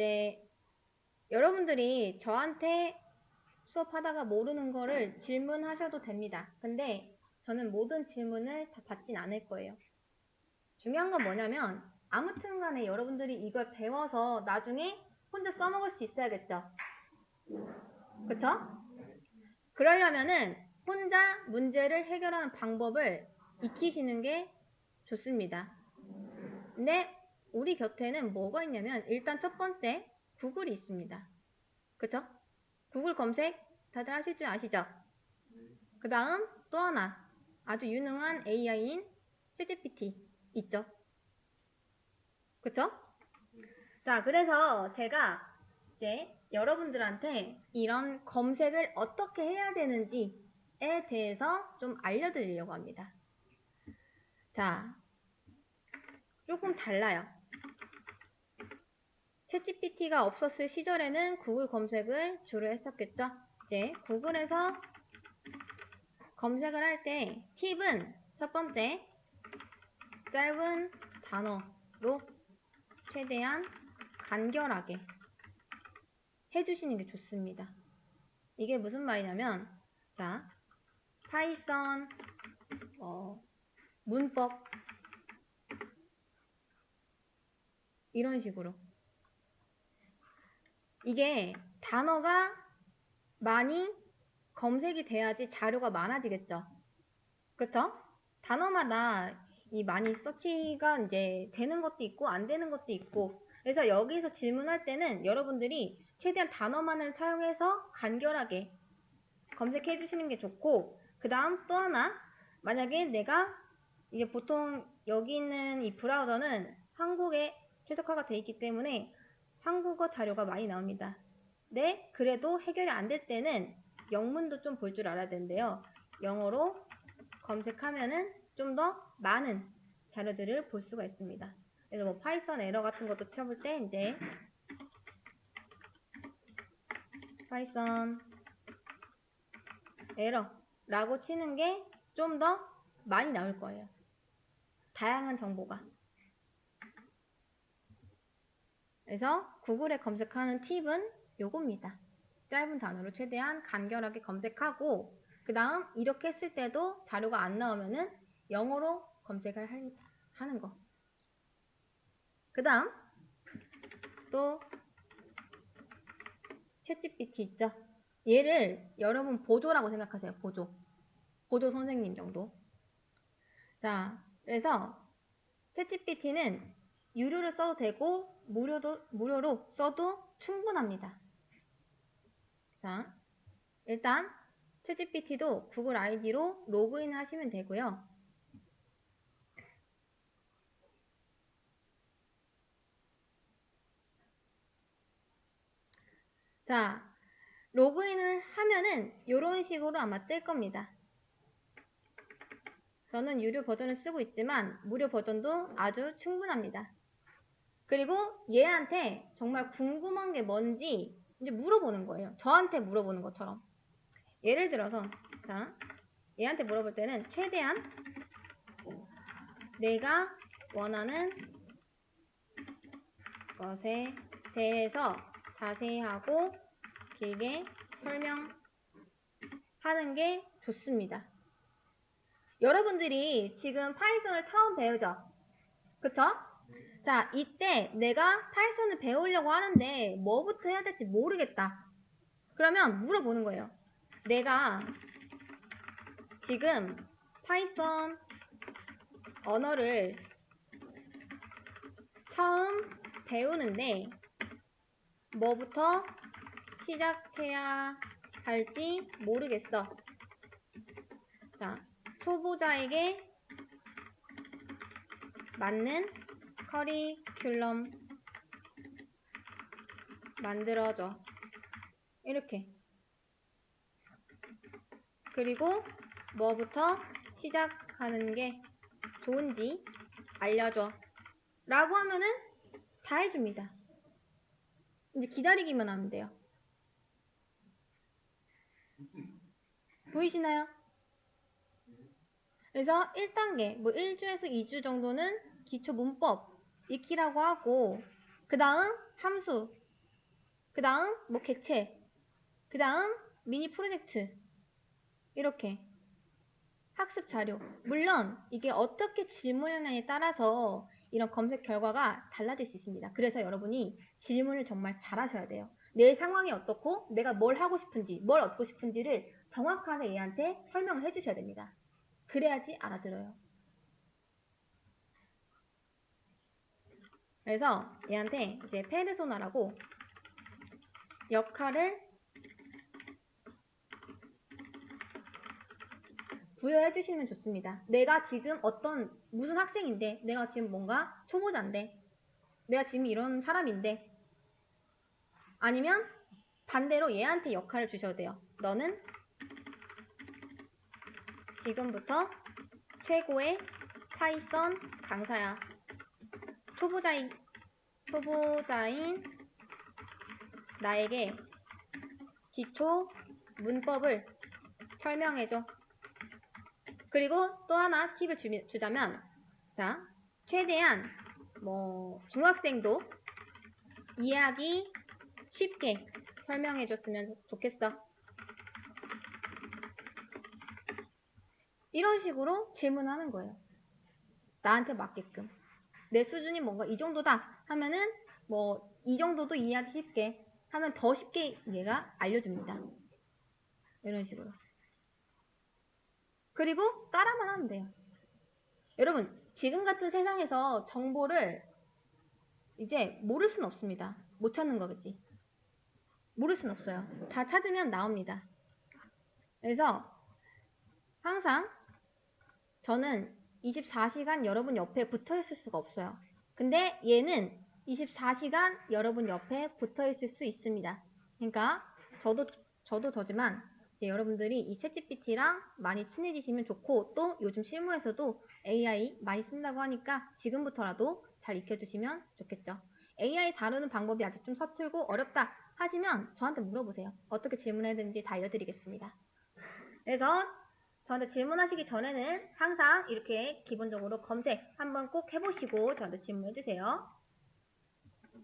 네, 여러분들이 저한테 수업하다가 모르는 거를 질문하셔도 됩니다. 근데 저는 모든 질문을 다 받진 않을 거예요. 중요한 건 뭐냐면 아무튼 간에 여러분들이 이걸 배워서 나중에 혼자 써먹을 수 있어야겠죠. 그쵸? 그러려면은 혼자 문제를 해결하는 방법을 익히시는 게 좋습니다. 근데 우리 곁에는 뭐가 있냐면 일단 첫 번째 구글이 있습니다. 그쵸? 구글 검색 다들 하실 줄 아시죠? 그 다음 또 하나 아주 유능한 AI인 ChatGPT 있죠? 그쵸? 자, 그래서 제가 이제 여러분들한테 이런 검색을 어떻게 해야 되는지에 대해서 좀 알려드리려고 합니다. 자, 조금 달라요. 챗GPT가 없었을 시절에는 구글 검색을 주로 했었겠죠? 이제 구글에서 검색을 할 때 팁은 첫 번째 짧은 단어로 최대한 간결하게 해주시는 게 좋습니다. 이게 무슨 말이냐면 자 파이썬 어, 문법 이런 식으로 이게 단어가 많이 검색이 돼야지 자료가 많아지겠죠. 그쵸? 단어마다 이 많이 서치가 이제 되는 것도 있고 안 되는 것도 있고 그래서 여기서 질문할 때는 여러분들이 최대한 단어만을 사용해서 간결하게 검색해 주시는 게 좋고 그 다음 또 하나 만약에 내가 이제 보통 여기 있는 이 브라우저는 한국에 최적화가 되어 있기 때문에 한국어 자료가 많이 나옵니다. 네, 그래도 해결이 안 될 때는 영문도 좀 볼 줄 알아야 되는데요. 영어로 검색하면은 좀 더 많은 자료들을 볼 수가 있습니다. 그래서 뭐 파이썬 에러 같은 것도 쳐볼 때 이제 파이썬 에러라고 치는 게 좀 더 많이 나올 거예요. 다양한 정보가. 그래서 구글에 검색하는 팁은 요겁니다. 짧은 단어로 최대한 간결하게 검색하고 그 다음 이렇게 했을 때도 자료가 안 나오면은 영어로 검색을 할- 하는 거. 그 다음 또 챗GPT 있죠? 얘를 여러분 보조라고 생각하세요. 보조. 보조 선생님 정도. 자, 그래서 챗GPT는 유료로 써도 되고 무료도 무료로 써도 충분합니다. 자, 일단 챗GPT도 구글 아이디로 로그인 하시면 되고요. 자, 로그인을 하면은 이런 식으로 아마 뜰 겁니다. 저는 유료 버전을 쓰고 있지만 무료 버전도 아주 충분합니다. 그리고 얘한테 정말 궁금한 게 뭔지 이제 물어보는 거예요. 저한테 물어보는 것처럼. 예를 들어서 자 얘한테 물어볼 때는 최대한 내가 원하는 것에 대해서 자세하고 길게 설명하는 게 좋습니다. 여러분들이 지금 파이썬을 처음 배우죠? 그쵸? 자, 이때 내가 파이썬을 배우려고 하는데 뭐부터 해야 될지 모르겠다. 그러면 물어보는 거예요. 내가 지금 파이썬 언어를 처음 배우는데 뭐부터 시작해야 할지 모르겠어. 자, 초보자에게 맞는 커리큘럼 만들어줘. 이렇게. 그리고 뭐부터 시작하는 게 좋은지 알려줘. 라고 하면은 다 해줍니다. 이제 기다리기만 하면 돼요. 보이시나요? 그래서 1단계, 뭐 1주에서 2주 정도는 기초 문법 익히라고 하고, 그 다음 함수 그 다음 뭐 객체, 그 다음 미니 프로젝트 이렇게 학습 자료. 물론 이게 어떻게 질문하느냐에 따라서 이런 검색 결과가 달라질 수 있습니다. 그래서 여러분이 질문을 정말 잘 하셔야 돼요. 내 상황이 어떻고 내가 뭘 하고 싶은지 뭘 얻고 싶은지를 정확하게 얘한테 설명을 해주셔야 됩니다. 그래야지 알아들어요. 그래서 얘한테 이제 페르소나라고 역할을 부여해 주시면 좋습니다. 내가 지금 어떤 무슨 학생인데 내가 지금 뭔가 초보자인데 내가 지금 이런 사람인데 아니면 반대로 얘한테 역할을 주셔도 돼요. 너는 지금부터 최고의 파이썬 강사야. 초보자인 초보자인 나에게 기초 문법을 설명해줘. 그리고 또 하나 팁을 주, 주자면, 자, 최대한 뭐 중학생도 이해하기 쉽게 설명해줬으면 좋겠어. 이런 식으로 질문하는 거예요. 나한테 맞게끔. 내 수준이 뭔가 이 정도다 하면은 뭐 이 정도도 이해하기 쉽게 하면 더 쉽게 얘가 알려줍니다. 이런 식으로. 그리고 따라만 하면 돼요. 여러분, 지금 같은 세상에서 정보를 이제 모를 순 없습니다. 못 찾는 거겠지. 모를 순 없어요. 다 찾으면 나옵니다. 그래서 항상 저는 24시간 여러분 옆에 붙어 있을 수가 없어요. 근데 얘는 24시간 여러분 옆에 붙어 있을 수 있습니다. 그러니까 저도 저도 저지만 여러분들이 이 챗GPT랑 많이 친해지시면 좋고 또 요즘 실무에서도 AI 많이 쓴다고 하니까 지금부터라도 잘 익혀주시면 좋겠죠. AI 다루는 방법이 아직 좀 서툴고 어렵다 하시면 저한테 물어보세요. 어떻게 질문해야 되는지 다 알려드리겠습니다. 그래서 저한테 질문하시기 전에는 항상 이렇게 기본적으로 검색 한번 꼭 해보시고 저한테 질문해주세요.